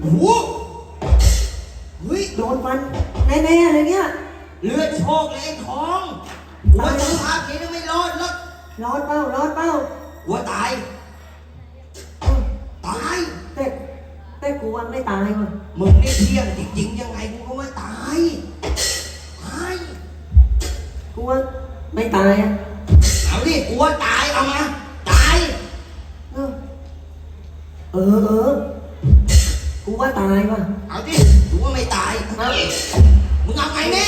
โอ้โหเฮ้ยโดนฟันแน่ๆเลยเนี่ย เลือดโชกเลยไอ้ทองหัวจะพาเกไม่รอดแล้วร้อนเป้าร้อนเป้าหัวตายเอ้าตาย แต่แต่กูว่าไม่ตายว่ะมึงนี่เที่ยงจริงๆยังไงกูก็ไม่ตาย ตาย กูว่าไม่ตายอะเอาดิกูว่าตายเอามาตาย เออเออเออกู ว่าตายว่ะเอาดิกูว่าไม่ตายเอามึงเอาไงแน่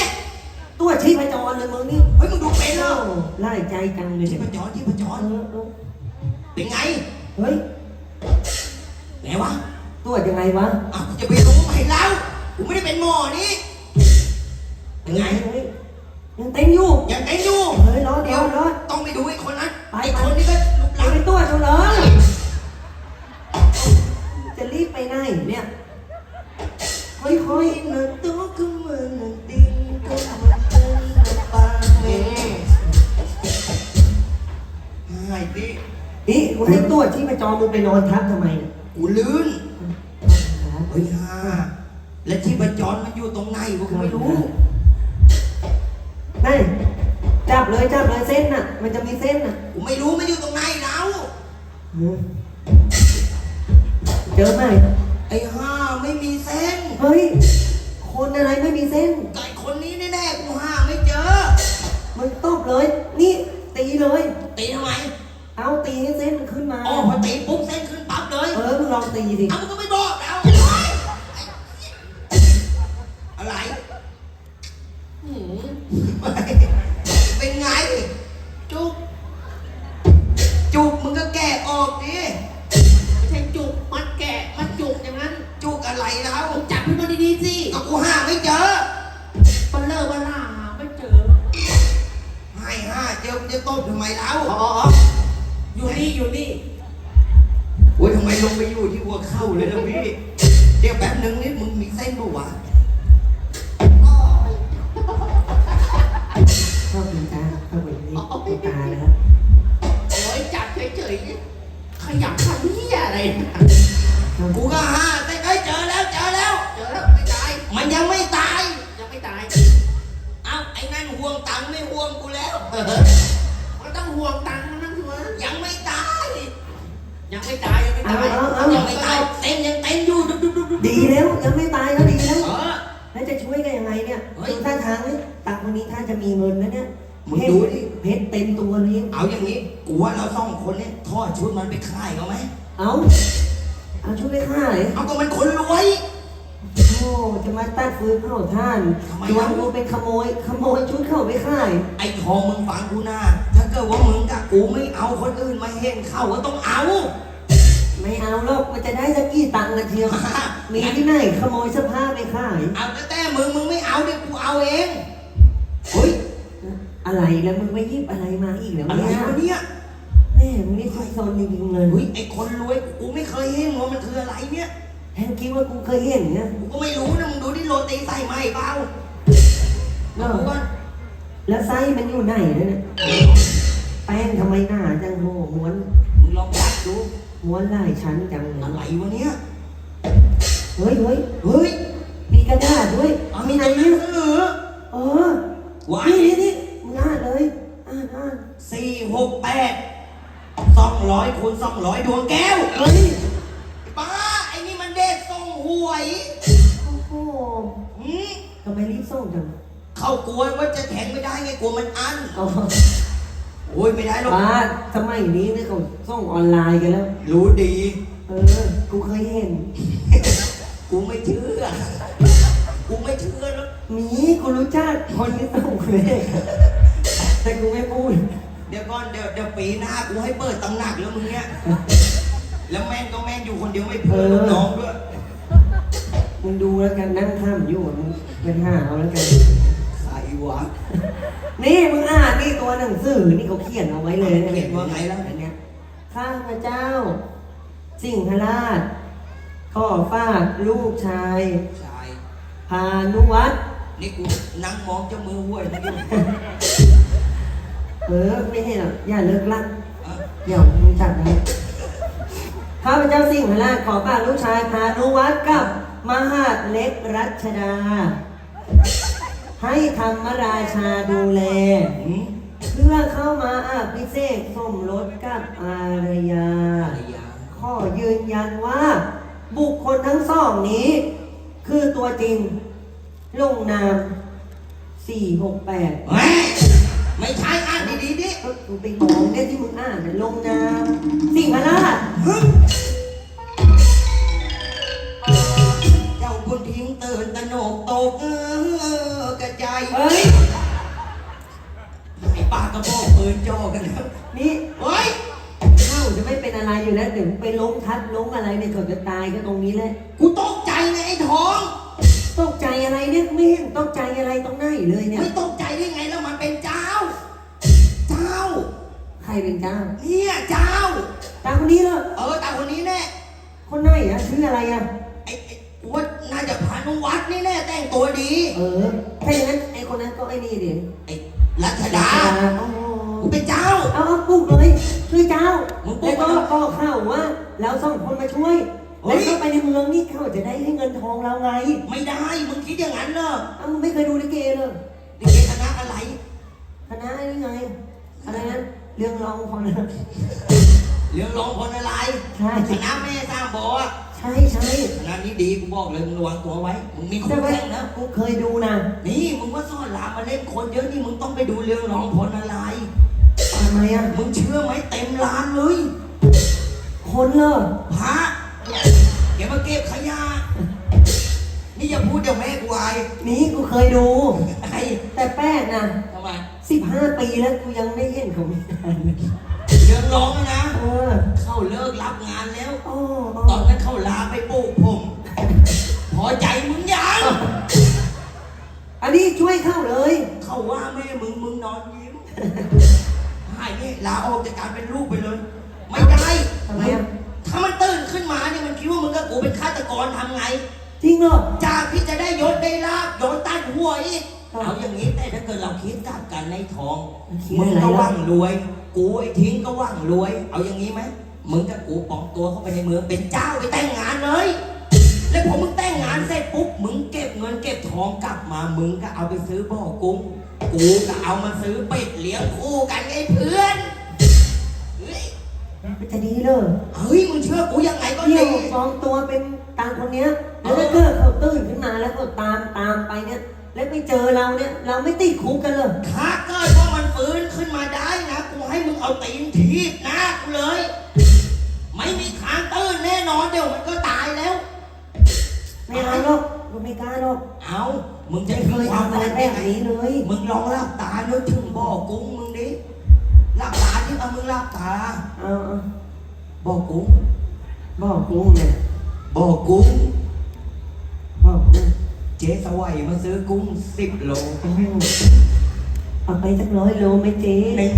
ตัวชีพจรเลยมึงนี่เฮ้ยมึงดูเป็นเหรเอ้าอไล่ใจจังเลยที่เนี่ยประจรที่ประจเอรอเออเป็นไงเฮ้ยไหนวะตัวยังไงวะอ้าวกูจะไปรู้ไหมเรากูไม่ได้เป็นหมอนี่เป็นไงเฮ้ยยังเต้นอยู่ยังเต้นอยู่เฮ้ยร้อนเดี๋ยวร้อนร้อนต้องไปดูไอ้คนนั้นไปไอ้คนนี้ก็ลุกเอาลับไปตัวเถอะเลยจะรีบไปไหนเนี่ย หมือนดินก็เหมือนเต้นปากนี่เมฆหายดินี่กูให้ตัวที่มาจอมึงไปนอนทับทำไมเนี่ยกูลื่นเฮ้ยฮ่าและที่ประจรมันอยู่ตรงไหนกูก็ไม่รู้นี่จับเลยจับเลยเส้นน่ะ มันจะมีเส้นน่ะกูไม่รู้มันอยู่ตรงไหนแล้ว เจอไหม ไอ้ห่าไม่มีเส้นเฮ้ย คนอะไรไม่มีเส้นไอ้คนนี้แน่ๆกูหาไม่เจอมึงตบเลย นี่ตีเลย ตีทำไมเอาตีให้เส้นมันขึ้นมาอ๋อพอตีปุ๊บเส้นขึ้นปั๊บเลย เออมึงลองตีดิ เอามึงก็ไม่บอกแล้วอะ จอจะต้มทำไมแล้วอ๋ออยู่นี่อยู่นี่โอ้ยทำไมลงไปอยู่ที่หัวเข้าเลยนะพี่เดี๋ยวแป๊บนึงนี่มึงมีเส้นปะวะชอบกินตาชอบกินนี่กินตานะครับโอ้ยจับเฉยๆขยับทำเหี้ยอะไรนะกูก็หาแต่เอ้ยเจอแล้วเจอแล้ว เจอแล้วไม่ตาย มันยังไม่ตาย ยังไม่ตายเอ้าไอ้นั่นห่วงตังค์ไม่ห่วงกูแล้ว มันต้องห่วงตังค์นั่นสิวะยังไม่ตาย ยังไม่ตายยังไม่เอาตายเอาเอา ยังไม่ตายเต้นยังเต้นอยู่ดุ๊บดุ๊บดุ๊บดุ๊บดีแล้วยังไม่ตายแล้วดีแล้ว เออ แล้วจะช่วยกันยังไงเนี่ยเฮ้ยดูท่าทางนี่ตักวันนี้ท่าจะมีเงินนะเนี่ยมึงดูดิ เพชรเต็มตัวเลย เอาอย่างนี้กูว่าเราสองคนเนี่ยทอดชุดมันไปขายเขาไหมเอาเอาชุดไปฆ่าเลย เอาก็มันคนรวย โอ้จะมาตัดฟืนเผาท่านทำไมตัวอะกูเป็นขโมย ขโมยชุดเข้าไปขาย ไอ้ทองมึงฟังกูนะถ้าเกิดว่ามึงกับกูไม่เอาคนอื่นมาเห็นเข้าก็ต้องเอา ไม่เอาหรอกมันจะได้สักกี่ตังค์กันเทียว มีที่ไหนขโมยเสื้อผ้าไปขาย เอาแต่แต่มึงมึงไม่เอาเดี๋ยวกูเอาเองเฮ้ยอะไรแล้วมึงไม่ยิบอะไรมาอีกแล้วอะไรเนี่ยวะเนี่ยแม่มึงนี่ซุกซนจริงๆเลย เฮ้ยไอ้คนรวยกูไม่เคยเห็นว่ามันคืออะไรเนี่ย แทนคิดว่ากูเคยเห็นเนี่ยกูก็ไม่รู้นะมึงดูที่โรตีใส่ไหมเปล่าเอกูอก็แล้วไส้มันอยู่ไหนเนี่ยแป้งทำไมหนาจังโหม้วนมึงลองวัดดูม้วนหลายชั้นจังเลอะไรยวะเนี่ยเฮ้ยเฮ้ยเฮ้ยมีกระดาษด้วยเอามีมีไหนตัวหนัเนี่งยสือเออว้านี่ยนี่นี่มึงอ่านเลยอ่านอ่านสี่หกแปดสองร้อยคูณสองร้อยดวงแก้วเฮ้ย ป้าไอ้นี่มันเด็กส่งห วยโอ้โหหืมทำไมรีบส่งจังเขากลัวว่าจะแทงไม่ได้ไงกลัวมันอันอ๋อโอ้ยไม่ได้หรอกป้าสมัยนี้เนี่ยเขาส่งออนไลน์กันแล้ว รู้ดี เออ กูเคยเห็น กูไม่เชื่อ กูไม่เชื่อแล้วมีกูรู้จักคนที่ส่งเลขแต่กูไม่พูด เดี๋ยวก่อนเดี๋ยวเดี๋ยวปีหน้ากูให้เปิดตำหนักแล้วมึงเนี่ยแล้วแม่งก็แม่งอยู่คนเดียวไม่เพื่อนลูกน้องด้วย มึงดูแล้วกันนั่งข้ามอยู่มึงเป็นห้าเอาแล้วกันใครวะนี่มึงอ่านนี่ตัวหนังสือนี่เขาเขียนเอาไว้เลยะเขียนว่าไงล่ะอันเนี้ยข้าพเจ้า สิ่งหราชขอฝากลูกชายใช่พานุวัฒน์นี่กูนั่งมองเจ้ามือห้วยนะอยู่เออไม่ให้หรอกอย่าเลิกลักเอ้าเดี๋ยวมึงจัดนะข้าพเจ้าสิ่งหราชขอฝากลูกชายพานุวัฒน์กับ มหาดเล็กรัชดา ให้ธรรมราชาดูแลหืมเพื่อเข้ามาอาภิเษกสมรสกับอารยาภรรยา ข้อยืนยันว่า บุคคลทั้งสองนี้ คือตัวจริง ลงนาม 468แหม่ไม่ใช่อ่านดีๆดิ ก็กูไปมองเนี่ยที่มึงอ่านน่ะลงนามสิ่งหราช ฮึเทิ้งตื่นตระหนกตกเออกระจายเฮ้ย ไอ้ปากกระบอกปืนจ่อกันแล้วนี่เฮ้ยเข้าจะไม่เป็นอะไรอยู่แล้วเดี๋ยวไปล้มทับล้มอะไรเนี่ยเขาจะตายก็ตรงนี้แหละ กูตกใจไงไอ้ท้อง ตกใจอะไรเนี่ยไม่เห็นตกใจอะไรตรงไหนเลยเนี่ย ไม่ตกใจได้ไงแล้วมันเป็นเจ้า เจ้า ใครเป็นเจ้า เนี่ยเจ้า ตาคนนี้เหรอเออแต่คนนี้แน่คนไหนอะชื่ออะไรอะไอ้ไอ้กูว่า น่าจะพานุวัดนี่แน่แต่งตัวดี เออถ้าอย่างนั้นไอ้คนนั้นก็ไอ้นี่ดิไอ้รัชดาโอ้โหกูเป็นเจ้า เอาเอาปลุกเลยช่วยเจ้ามึงปลุแล้วกก็มาก็ข่าวว่าเราสองคนมาช่วยเฮ้แล้วย ก็ไปในเมืองนี่เขาจะได้ให้เงินทองเราไงไม่ได้ มึงคิดอย่างนั้นเหรอเอ้ามึงไม่เคยดูลิเกเลยนี่เกคณะอะไร คณะนี่ไงอะไรนั้นเรื่องรองพอนะ เรื่องรองคนอะไรใช่ คณะแม่สร้างบออะ ใช่ใช่คณะนี้ดีกูบอกเลยมึงระวังตัวไว้ มึงมีคู่แต่ว่าแข่งนะ กูเคยดูนะ นี่มึงว่าซ่อนรามมาเล่นคนเยอะนี่มึงต้องไปดูเรื่องรองพลอะไรทำไมอะ มึงเชื่อไหมเต็มร้านเลย คนเหรอพระแกมาเก็บขยะ นี่อย่าพูดเดี๋ยวแม่กูอายนี่กูเคยดู ไอ้แต่แป้งนะทำไมสิบห้าปีแล้วกูยังไม่เห็นเขามีงานเลยเรื่องร้องนะ เออเข้าเลิกรับงานแล้วอ๋อตอนนั้นเข้าลาไปปลูกผม พอใจมึงยัง อันนี้ช่วยเข้าเลย เขาว่าแม่มึงมึงนอนยิ้มหายนี่ลาออกจากการเป็นลูกไปเลย ไม่ได้ทำไมอะถ้ามันตื่นขึ้นมาเนี่ยมันคิดว่ามึงกับกูเป็นฆาตกรทำไง จริงเหรอ จากที่จะได้ยศได้ลาบโดนตัดหัวอีก ครับเอาอย่างนี้แต่ถ้าเกิดเราคิดกลับกันในทองคิดมึงอะไรก็ล่ะว่างรวย กูไอ้ทิ้งก็ว่างรวย เอาอย่างนี้ไหมมึงกับกูปลอมตัวเข้าไปในเมืองเป็นเจ้าไปแต่งงานเลย แล้วพอมึงแต่งงานเสร็จปุ๊บมึงเก็บเงินเก็บทองกลับมา มึงก็เอาไปซื้อบ่อกุ้ง กูก็เอามาซื้อเป็ดเลี้ยงคู่กันไงเพื่อนเฮ้ยจะดีเลยเฮ้ยมึงเชื่อกูยังไงก็เที่ยวดีปลอมตัวเป็นตามคนเนี้ย แล้วถ้าเกิดเขาตื่นขึ้นมาแล้วก็ตามตามไปเนี่ย แล้วไปเจอเราเนี่ย เราไม่ติดคุกกันเลยถ้าเกิดว่ามัน ฟื้นขึ้นมาได้นะ กูให้มึงเอาตีนทีบหน้ากูเลย ไม่มีทางตื่นแน่นอนเดี๋ยวมันก็ตายแล้ว ไม่เอาหรอกกูไม่กล้าหรอกเอามึงจะไม่เคยความทำอะไรฝันแบได้บไงนี้เลย มึงลองหลับตานึกถึงบ่อกุ้งมึงดิหลับตาที่เอามึงหลับตา เอาเอาบ่อกุ้งบอกกุ้งเนี่ยบ่อกุ้งบอกกุ้งเจ๊สวัยมาซื้อกุ้งสิบโลโอ้โห เอาไปสักร้อยโลไหมเจ๊นี่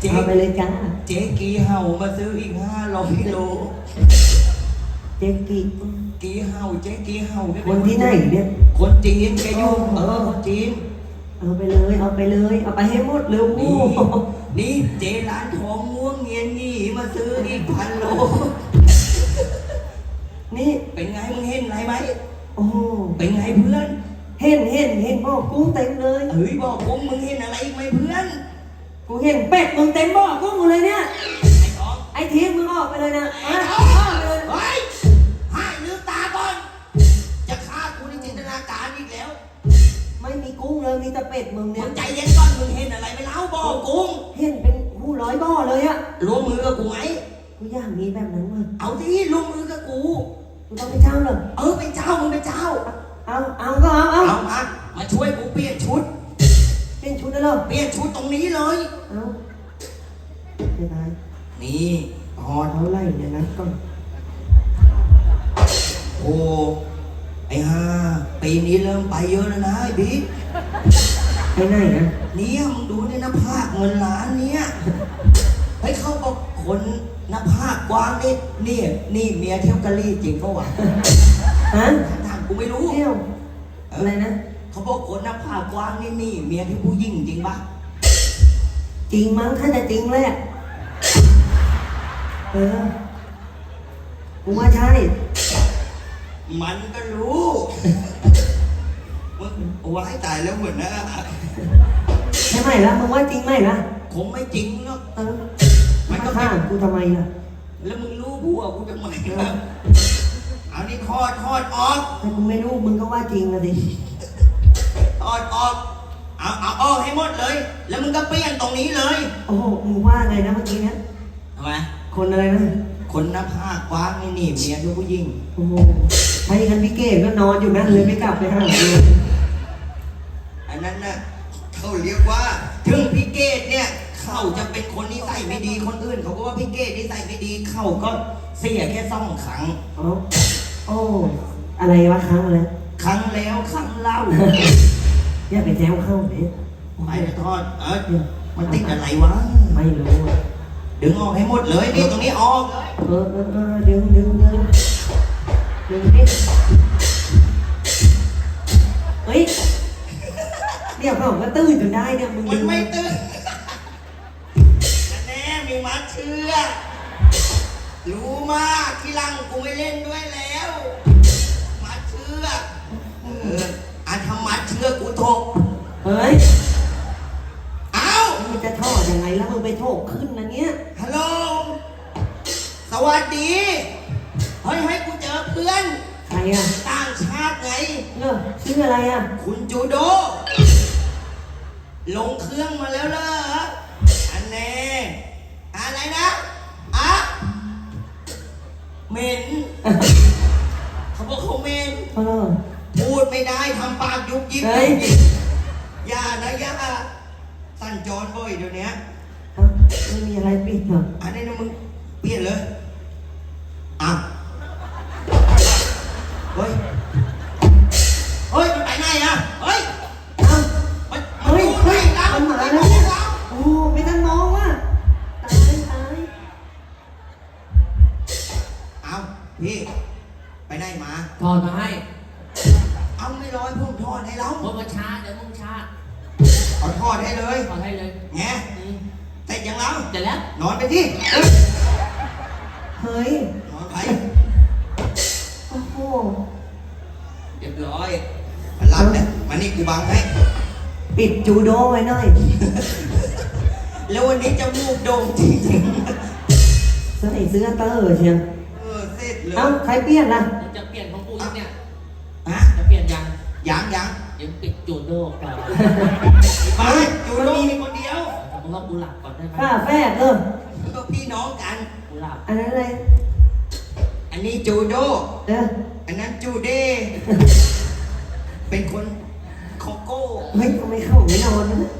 เจ๊เอาไปเลยจ้า เจ๊กีเห่ามาซื้ออีกห้าร้อยโล เจ๊กีกีเห่าเจ๊กีเห่าเยคนที่ไหนเนี่ย คนจีนแกอยู่เออคนจีน เอาไปเลย เอาไปเลย เอาไปให้หมดเลยโอ้โหนี่นี่เจร้านทองง่วงเงียนงี่มาซื้ออีกพันโล นี่ เป็นไงมึงเห็นอะไรไหม โอ้โหเป็นไงเพื่อนเห็นเห็นเห็นบอกกุ้งเต็มเลย เฮ้ยบอกผมมึงเห็นอะไรอีกไหมเพื่อน กูเห็นเป็ดมึงเต็มบ่อกุ้งหมดเลยเนี่ย ไอ้ทองไอ้ทีมมึงออกไปเลยนะไอ้อะทอองอกไปเลยเฮ้ยให้ลืมตาก่อน จะฆ่ากูในจินตนาการอีกแล้ว ไม่มีกุ้งเลยมีแต่เป็ดมึงมึเนี่ยงใจเย็นก่อนมึงเห็นอะไรไม่เล่าบอกกุ้งเห็นเป็นผู้ร้อยบ่อเลยอะรวมมือกับกูไหม กูอยากมีแบบนั้นว่ะเอาที่รวมมือกับกู กูต้องเป็นเจ้าเหรอเออเป็นเจ้ามึงเป็นเจ้า เอาเอาก็เอาเอาเอามามาช่วยกูเปลี่ยนชุด เป็นชุดได้หรอเปลี่ยนชุดตรงนี้เลย เอาเดี๋ยวนะนี่พอเท่าไหร่เนี่ยนะก่อนโอ้ไอ้ห่าปีนี้เริ่มไปเยอะแล้วนะไอ้บิ๊กไปไหนนะเนี่ยมึงดูในหน้าผากเงินล้านเนี่ยเฮ้ยเขาบอกคนหน้าผากกว้างนี่นี่นี่เมียเที่ยวกะลี่จริงปะวะฮะถาม กูไม่รู้ เที่ยวอะไรนะ เขาบอกคนหน้าผากกว้างนี่นี่เมียที่ผู้หญิงจริงปะจริงมั้งถ้าจะจริงแหละเออกูว่าใช่ มันก็รู้มึงว่าให้ตายแล้วเหมือนนะใช่ไหมล่ะมึงว่าจริงไหมล่ะคงไม่จริงหรอกเออมัมานก็ฆ่ากูทำไมล่ะ แล้วมึงรู้ผัวกูทำไมล่ะ เอานี่ทอดทอดออกถ้ากูไม่รู้มึงก็ว่าจริงนะดิทอดออก เอาเอาออกให้หมดเลย แล้วมึงก็เปลี่ยนตรงนี้เลยโอ้โหมึงว่าไงนะเมื่อกี้เนี้ยทำไมคนอะไรนะคนหน้าผากกว้างนี่นี่เมียทุกผู้หญิงโอ้โหถ้าอย่างนั้นพี่เกดก็นอนอยู่นั่นเลยไม่กลับไปหากูอันนั้นน่ะเขาเรียกว่าถึงพี่เกดเนี่ย เขาจะเป็นคนนิสัยไม่ดีคนอื่น เขาก็ว่าพี่เกดนิสัยไม่ดีเขาก็เสียแค่สองครั้งอ๋อ โอ้ อะไรวะครั้งอะไรครั้งแล้วครั้งเล่าอย่าไปแซวเข้าเด็ไปเลยทอด เออมันติดอะไรวะ ไม่รู้อะดึงออกให้หมดเลยนี่ตรงนี้ออกเลยเออเออเออดึงดึงดึงดึงดิเฮ้ยเดี๋ยวผมก็ตื่นจนได้เนี่ยมึงมัดึนงไม่ตื่นแน่มีมัดเชือก รู้มากที่หลังกูไม่เล่นด้วยแล้ว มัดเชือกเอออันทำมัดเชือกกูถก เฮ้ย เฮ้ย เฮ้ย มันไปไหนอะ ใส่เสื้อเตอร์เชียวๆเออเสร็จเลยเอ้าใครเปลี่ยนล่ะมึงจะเปลี่ยนของกูยังเนี่ยฮะจะเปลี่ยนยังยังยังยังปิดจูดโดก่อนไปอยู่โลกมีคนเดียวแต่มึงว่ากูหลับก่อนได้ไหมข้าแฝดเออก็พี่น้องกันกูหลับอันนั้นอะไรอันนี้จูโดเอออันนั้นจูเดเป็นคนโคโก้เฮ้ยทำไมเข้าไม่นอนนะ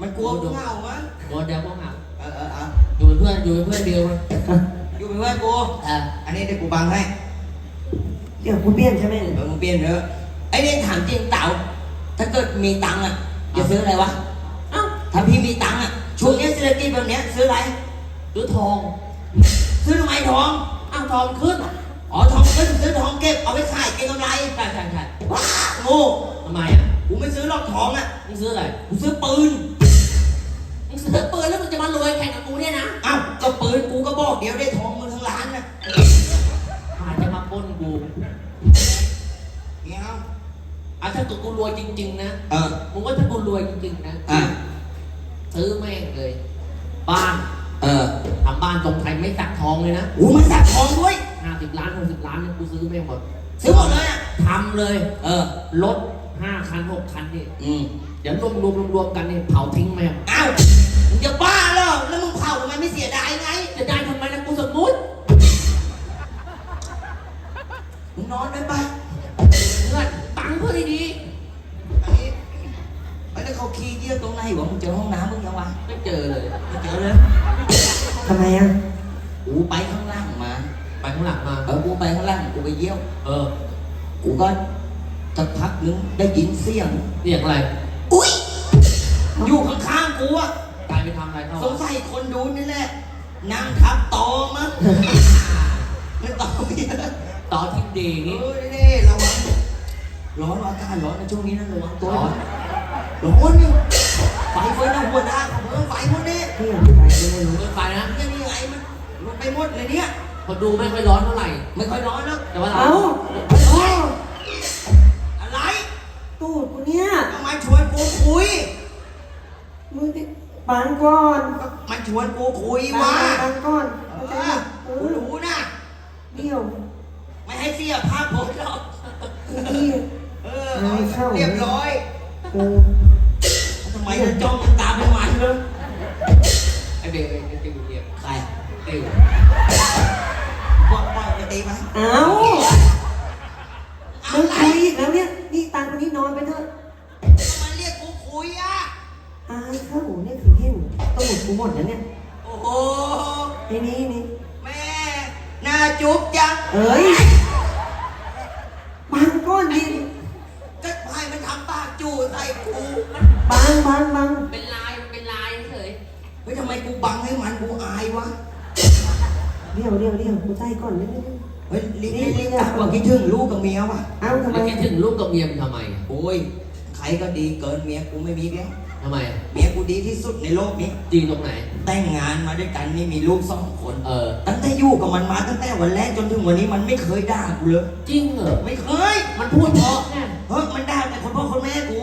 มันกลัวกูเหงามั้งตัวเดียวก็หลับเออเออเอออยู่เป็นเพื่อนอยู่เป็นเพื่อนเดียวมั นอยู่เป็นเพื่อนกูเอออันนี้เดี๋ยวกูบังให้เดี๋ยวกูเปลี่ยนใช่ไหมเออมึงเปลี่ยนเถอะไอ้เนี่ยถามจริงเต่าถ้าเกิดมีตังค์อะจะซื้ออะไรวะเอ้าถ้าพี่มีตังค์อะช่วงเนี้ยเศรษฐกิจแบบเนี้ยซื้ออะไรซื้อทอง ซื้อทำไมทองอ้าวทองขึ้นอ๋อทองขึ้นซื้อทองเก็บเอาไปขายเก็งกำไรใช่ใช่ใช่ว้าโง่ทำไมอะกูไม่ซื้อหรอกทองอะมึงซื้ออะไรกูซื้อปืนมึงซื้อปืนแล้วมึงจะมารวยแข่งกับกูเนี่ยนะเอ้าก็ปืนกูก็บอกเดี๋ยวได้ทองมึงทั้ง ล้านนะอาจจะมาปล้นกูเงี้ยเอาอะถ้าเกิดกูรวยจริง ๆ นะเออ มึงว่าถ้ากูรวยจริงๆนะอะ ซื้อแม่งเลย บ้านเออทำบ้านตรงไทยไม่สักทองเลยนะอู้มันสักทองด้วยห้าสิบล้านหกสิบล้านเนี่ยกูซื้อแม่งหมดซื้อหมดเลยอะทำเลย เออรถห้าคันหกคันนี่อืมเดี๋ยวรวมรวมรวมรวมกันนี่เผาทิ้งแม่งเอ้ามึ ยี่ยวตรงไหนวะมึงเจอห้องน้ำมึงยังวะๆไม่เจอเลยไม่เจอเลยทำไมอะกูไปข้างล่างมา ไปข้างหลังมาเออกูไปข้างล่างกูไปเยี่ยว เออกูก็สักพักนึงได้ยินเสียง เรียกอะไร อุ้ยอยู่ข้างๆกูอะกลายไปทำอะไรเข้าสงสัยคนดูนี่แหละนั่งทับตอมั้งมันตอเยอะต่อทิมดีเอนี่อนี่ระวังร้อนอากาศร้อนในช่วงนี้นะระวังตัวร้อน ร้อนนี่ ไฟเฟิร์นเอาหัวหน้าของเมืองไฟหมดเนี่ยเปลี่ยนใครก็ไม่รู้เกินไปนะยังไงมันมันไปหมดเลยเนี่ยเคนดูไม่ค่อยร้อนเท่าไหร่ ไม่ค่อยร้อนนะแต่ว่าเราเอ้าเอ้าอะไรตูดกูเนี่ยทำไมชวนกูคุยมึงดิปังก่อนก็มันชวนกูคุยปัวะงปังก่อนเอเข้าใจอไหมเอกูอรู้นะเดี่ยวไม่ให้เสียภาพผมหรอกนี่เออไม่เข้าเรียบร้อยเออทำไมจะจ้องตาเป็นหมันเลยไอเบลไอติวเนี่ยใครติวบอกปล่อยไปตีไหมเอ้ามึงคุยอีกแล้วเนี่ย นี่ตังคนนี้นอนไปเถอะทำไมเรียกกูคุยอะอายเข้าเนี่ยคือเห็นตูดกูหมดแล้วเนี่ย โอ้โหไอ้นี่นี่แม่หน้าจุ๊บจังเอ้ย บางบางบางเป็นลายเป็นลายเฉยเฮ้ยทำไมกูบังให้มันกูอายวะเดี๋ยวเดี๋ยวเดี๋ยวกูใจก่อนนิดนึงเฮ้ยรีบรีบรีบกลับว่าคิดถึงลูกกับเมียวะเอ้าทำไมแล้วคิดถึงลูกกับเมียมนทำไมโอ้ยใครก็ดีเกินเมียกูไม่มีแล้วทำไม เมียกูดีที่สุดในโลกนี้ จริงตรงไหน แต่งงานมาด้วยกันนี่มีลูกสองคน เออ ตั้งแต่อยู่กับมันมาตั้งแต่วันแรกจนถึงวันนี้มันไม่เคยด่ากูเลย จริงเหรอไม่เคย มันพูดเพราะแน่เฮ้ยมันด่าแต่คนพ่อคนแม่กู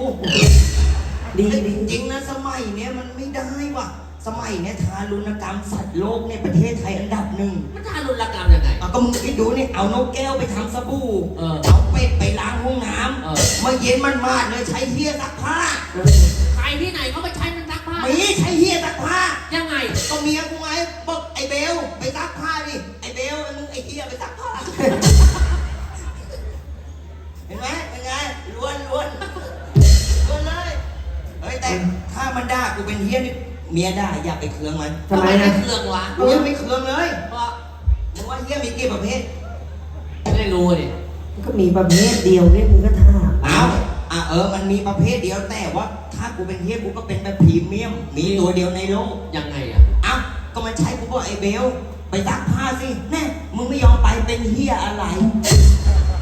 ดีดีจริงๆนะสมัยเนี้ยมันไม่ได้ว่ะ สมัยเนี้ยทารุณกรรมสัตว์โลกในประเทศไทยอันดับหนึ่งมันทารุณกรรมยังไงเอาก็มึงคิดดูนี่เอานกแก้วไปทำสบู่เออเอาเป็ดไปล้างห้องน้เออำเมื่อเย็นมันมาดเลยใช้เฮียซักผ้าเออใครที่ไหนเขาไปใช้มันซักผ้ามีใช้เฮียซักผ้า ยังไง ก็เมียกูไงบอกไอ้เบลไปซักผ้าดิไอ้เบลไอ้มึงไอ้เฮียไปซักผ้า เห็นไหมเป็นไงล้วนล้วนล้วนเลยเฮ้ยแต่ถ้ามันด่ากูเป็นเฮียนี่เมียด่าอย่าไปเคืองมันทำไมไม่นะ เครื่องวะกูยังไม่เคืองเลยเพราะมึงว่าเฮียมีกี่ประเภทไม่รู้ดิมันก็มีประเภทเดียวเนี่ยมึงก็ท่าเอาอะเออมันมีประเภทเดียวแต่ว่า ถ้ากูเป็นเฮียกูก็เป็นแบบพรีเมียม มีตัวเดียวในโลก ยังไงอะเอ้าก็มันใช้กูบอกไอ้เบล ไปซักผ้าสิแน่มึงไม่ยอมไปเป็นเฮียอะไร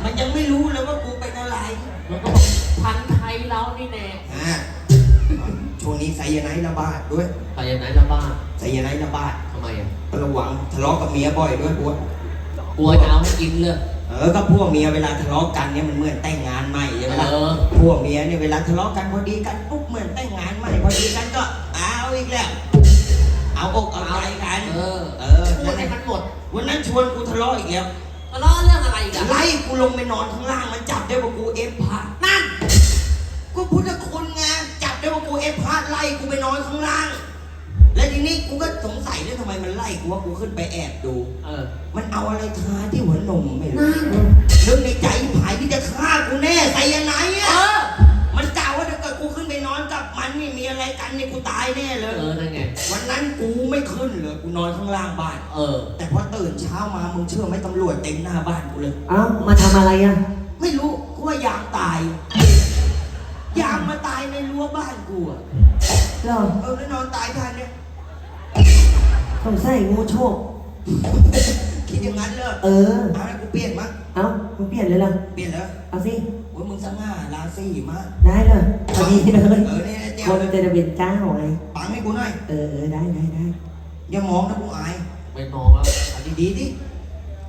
มันยังไม่รู้เลยว่ากูเป็นอะไร มันก็บอกพันธุ์ไทยเรานี่แน่อ่า ช่วงนี้ไซยาไนด์ระบาดด้วยไปยังไหนละบ้านไซยาไนด์ระบาดทำไมอะระวังทะเลาะกับเมียบ่อยด้วยกูกลัวจะเอาให้กินเลยเออก็พวกเมียเวลาทะเลาะกันเนี่ยมันเหมือนแต่งงานใหม่ใช่ไหมล่ะ เออพวกเมียเนี่ยเวลาทะเลาะกันพอดีกันปุ๊บเหมือนแต่งงานใหม่พอดีกันก็เอาอีกแล้ว เอาอกเอาใจกันเออเออพูดให้มันหมดวันนั้นชวนกูทะเลาะอีกแล้วทะเลาะเรื่องอะไรอีกันไล่กูลงไปนอนข้างล่างมันจับได้ว่ากูเอฟพลาดนั่นกูพุทธคุณ ไงจับได้ว่ากูเอฟพลาดไล่กูไปนอนข้างล่าง แล้วทีนี้กูก็สงสัยเลยทำไมมันไล่กูว่ากูขึ้นไปแอบดู เออ มันเอาอะไรทาที่หัวนมไม่รู้นั่นนึกในใจผายที่จะฆ่ากูแน่ใส่ยังไงเออะอ มันกล่าวว่าถ้าเกิดกูขึ้นไปนอนกับมันนี่มีอะไรกันนี่กูตายแน่เลยเออนั่นไง วันนั้นกูไม่ขึ้นเลยกูนอนข้างล่างบ้าน เออ แต่พอตื่นเช้ามามึงเชื่อไหมตำรวจเต็มหน้าบ้านกูเลย เอ้ามาทำอะไรอะ ไม่รู้กูว่ายามตายยามมา ตายในรั้วบ้านกูอะเหรอเออแล้วนอนตายท่านเนี่ย สงสัยงูโชค คิดอย่างนั้นเลยเออ เอาแล้วกูเปลี่ยนมั้งเอ้ามึงเปลี่ยนเลยเหรอเปลี่ยนแล้วเอาสิ โอ้ยมึงสง่าราศีมาก ได้เลยพอดีเลย เออเนี่ยเจ้าคนเลยจะเป็นเจ้าไงปังให้กูหน่อย เออเออได้ได้ได้อย่ามองนะกูอายไม่มองแล้วเอาดีๆดิ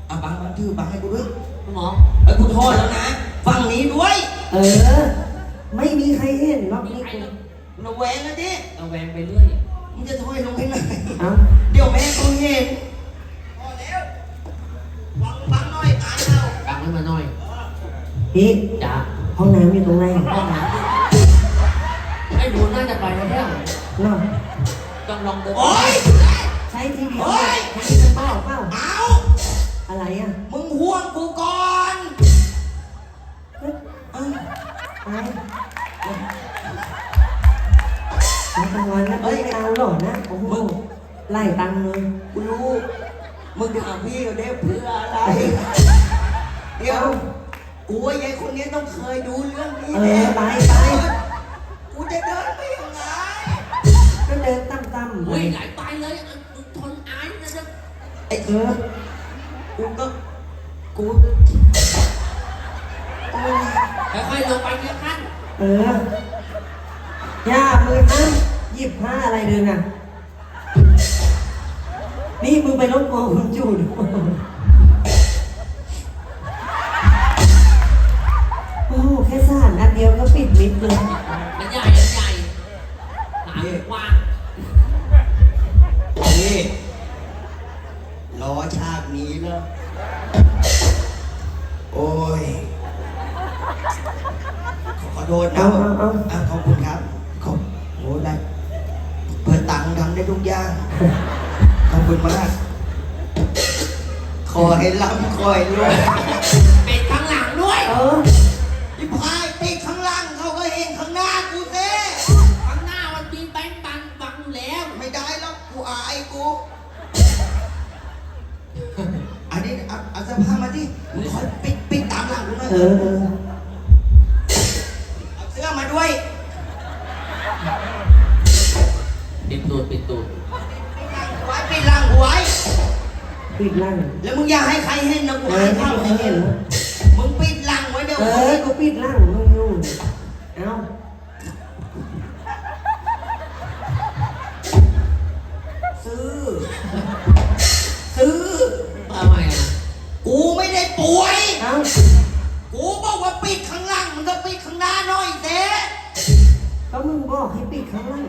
เอาบังบังถือบังให้กูด้วย ไม่มองเอ้ยกูโทษแล้วนะฝั่งนี้ด้วย เออ ไม่มีใครเห็นรอบมีนี้ใครกูเลยระแวงนะดิเอาแวงไปเรื่อยมึงจะถอยลงไปไหนเอ้าเดี๋ยวแม่เขาเห็นพอแล้วบังบังหน่อยอายเรากางให้มาหน่อยพี่จ้าห้องน้ำอยู่ตรงไหนห้องน้ำไอ้หนูน่าจะไปแล้วเนี่ยเหรอต้องลองเดินโอ๊ยใช้ทีเดียวโอ๊ยใช้ทีเดียวเปล่าเปล่าเอาอะไรอะมึงห่วงกูก่อน เอ้ยเอ้าไปเอากลางวันแล้วไม่เอาหรอกนะโอ้โหไล่ตังค์เลยกูรู้ มึงถามพี่เขาได้เพื่ออะไร เดี๋ยว กูว่ายายคนนี้ต้องเคยดูเรื่องนี้เอแน่อไปไปกูจะเดินไปยังไงก็เดินตั้มตั้มๆไปเฮ้ยไหลไปเลยอะทนอายนะจ๊ะไอ้เออกูก็กูค่อยๆลงไปเนี่ยขั้น เออย่ามือนะหยิบผ้าอะไรเดินอะ นี่มือไปลบกวนคุณจูดโอ้แค่สานอันเดียวก็ปิดมิดเลย โทษนะเอาเอาเอาอะขอบคุณครับขอบโอ้ได้เปิดตังค์ทำได้ทุกอย่างขอบคุณมากขอให้ร่ำขอให้รวยเป็ดข้างหลังด้วยเออพี่พายติดข้างล่างเขาก็เห็นข้างหน้ากูเซ่ข้างหน้ามันมีแบงค์ปันบังอยู่แล้ว ไม่ได้แล้วกูอายกูอันนี้เอาเอาเสื้อผ้ามาที่มึงคอยปิดปิดตามหลังกูหน่อยเออ ปิดลั่นแล้วมึงอย่าให้ใครเห็นนะกูเออาอยไม่เข้าให้เห็นเหรอมึงปิดหลังไว้เดี๋ยวเออกูปิดลั่นมึงอยู่เอ้าซื้อ ซื้อ ทำไมอะกูไม่ได้ป่วย เอ้ากูบอกว่าปิดข้างล่างมึงก็ปิดข้างหน้าหน่อยเซ่ก็มึงบอกให้ปิดข้างล่าง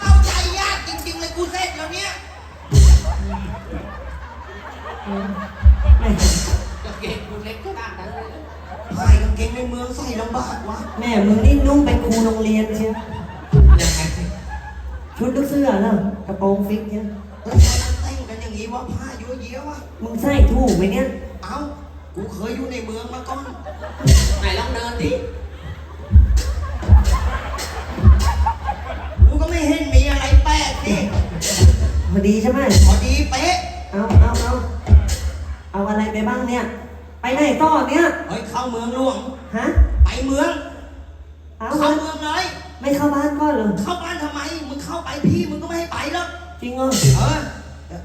เอาใจยากจริงๆเลยกูเสร็จแล้วเนี่ยเออ แม่กางเกงกูเล็กขนาดนั้นเลยพายกางเกงในเมืองใส่ลำบากวะแม่มึงนี่นุ่งเป็นครูโรงเรียนเชียวยังไงชุดลูกเสื้อเนาะกระโปรงฟิกเนี่ยแล้วทำไมแต่งกันอย่างนี้วะผ้าเยอะแยะวะมึงใส่ถูกไหมเนี่ยเอ้ากูเคยอยู่ในเมืองมาก่อนไหนลองเดินดิกูก็ไม่เห็นมีอะไรแปลกนี่พอดีใช่ไหมพอดีเป๊ะ เอาเอาเอาเอาอะไรไปบ้างเนี่ย ไปไหนต่อเนี่ย เฮ้ยเข้าเมืองหลวง ฮะ ไปเมือง เอาเข้าเลยเมืองเลย ไม่เข้าบ้านก่อนเหรอเข้าบ้านทำไม มึงเข้าไปพี่มึงก็ไม่ให้ไปหรอกจริงเหรอเออ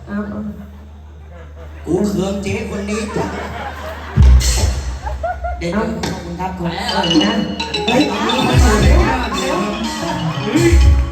เอาเอากูเคืองเจ๊คนนี้จ้ะเด็ดขอบคุณครับคุณเอาอีกนะ เฮ้ย เอาอีกนะเฮ้ยเจ้